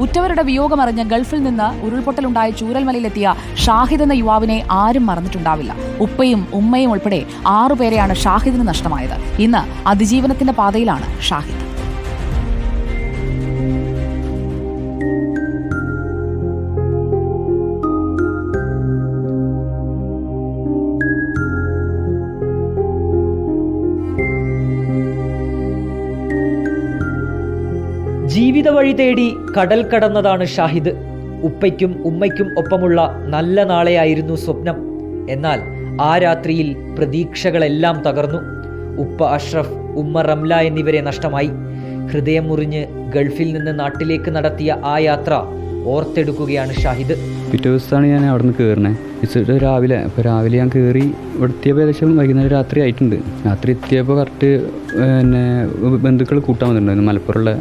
ഉറ്റവരുടെ വിയോഗമറിഞ്ഞ് ഗൾഫിൽ നിന്ന് ഉരുൾപൊട്ടലുണ്ടായ ചൂരൽമലയിലെത്തിയ ഷാഹിദ് എന്ന യുവാവിനെ ആരും മറന്നിട്ടുണ്ടാവില്ല. ഉപ്പയും ഉമ്മയും ഉൾപ്പെടെ ആറുപേരെയാണ് ഷാഹിദിന് നഷ്ടമായത്. ഇന്ന് അതിജീവനത്തിന്റെ പാതയിലാണ് ഷാഹിദ്. ജീവിത വഴി തേടി കടൽ കടന്നതാണ് ഷാഹിദ്. ഉപ്പയ്ക്കും ഉമ്മയ്ക്കും ഒപ്പമുള്ള നല്ല നാളെയായിരുന്നു സ്വപ്നം. എന്നാൽ ആ രാത്രിയിൽ പ്രതീക്ഷകളെല്ലാം തകർന്നു. ഉപ്പ അഷ്റഫ് ഉമ്മ റംല എന്നിവരെ നഷ്ടമായി. ഹൃദയം മുറിഞ്ഞ് ഗൾഫിൽ നിന്ന് നാട്ടിലേക്ക് നടത്തിയ ആ യാത്ര ഓർത്തെടുക്കുകയാണ് ഷാഹിദ്. പിറ്റേ ദിവസമാണ് ഞാൻ അവിടെ നിന്ന് കയറണേ ഇച്ചിട്ട് രാവിലെ അപ്പോൾ രാവിലെ ഞാൻ കയറി ഇവിടെ എത്തിയപ്പോൾ ഏകദേശം വൈകുന്നേരം രാത്രി ആയിട്ടുണ്ട്. രാത്രി എത്തിയപ്പോൾ കറക്റ്റ് പിന്നെ ബന്ധുക്കൾ കൂട്ടാൻ വന്നിട്ടുണ്ടായിരുന്നു. മലപ്പുറമുള്ള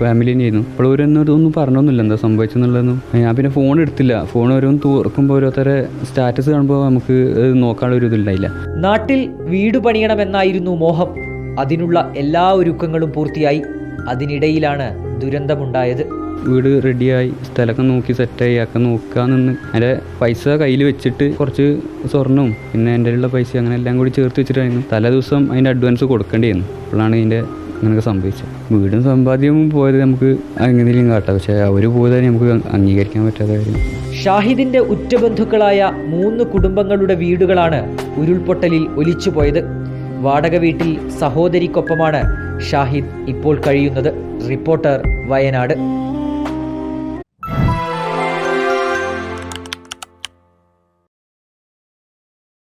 ഫാമിലി തന്നെയായിരുന്നു. അപ്പോൾ അവരൊന്നും ഒന്നും പറഞ്ഞൊന്നുമില്ല. എന്താ സംഭവിച്ചെന്നുള്ളതൊന്നും ഞാൻ പിന്നെ ഫോൺ എടുത്തില്ല. ഫോൺ ഓരോന്ന് തുറക്കുമ്പോൾ ഓരോരുത്തരെ സ്റ്റാറ്റസ് കാണുമ്പോൾ നമുക്ക് നോക്കാനുള്ള ഒരു നാട്ടിൽ വീട് പണിയണമെന്നായിരുന്നു മോഹം. അതിനുള്ള എല്ലാ ഒരുക്കങ്ങളും പൂർത്തിയായി. അതിനിടയിലാണ് ദുരന്തമുണ്ടായത്. വീട് റെഡിയായി സ്ഥലമൊക്കെ നോക്കി സെറ്റായി ഒക്കെ നോക്കുക നിന്ന് എന്റെ പൈസ കയ്യിൽ വെച്ചിട്ട് കുറച്ച് സ്വർണവും പിന്നെ എന്റെ ഉള്ള പൈസ അങ്ങനെ എല്ലാം കൂടി ചേർത്ത് വെച്ചിട്ടായിരുന്നു. തലേ ദിവസം അതിന്റെ അഡ്വാൻസ് കൊടുക്കേണ്ടിയിരുന്നു അപ്പോഴാണ് ഇതിന്റെ അങ്ങനെയൊക്കെ സംഭവിച്ചത്. വീടും സമ്പാദ്യവും പോയത് നമുക്ക് എങ്ങനെയും കാട്ടാം. പക്ഷേ അവർ പോയത് നമുക്ക് അംഗീകരിക്കാൻ പറ്റാത്ത കാര്യം. ഷാഹിദിന്റെ ഉറ്റബന്ധുക്കളായ മൂന്ന് കുടുംബങ്ങളുടെ വീടുകളാണ് ഉരുൾപൊട്ടലിൽ ഒലിച്ചുപോയത് വാടക വീട്ടിൽ സഹോദരിക്കൊപ്പമാണ് ഷാഹിദ് ഇപ്പോൾ കഴിയുന്നത്. റിപ്പോർട്ടർ വയനാട്.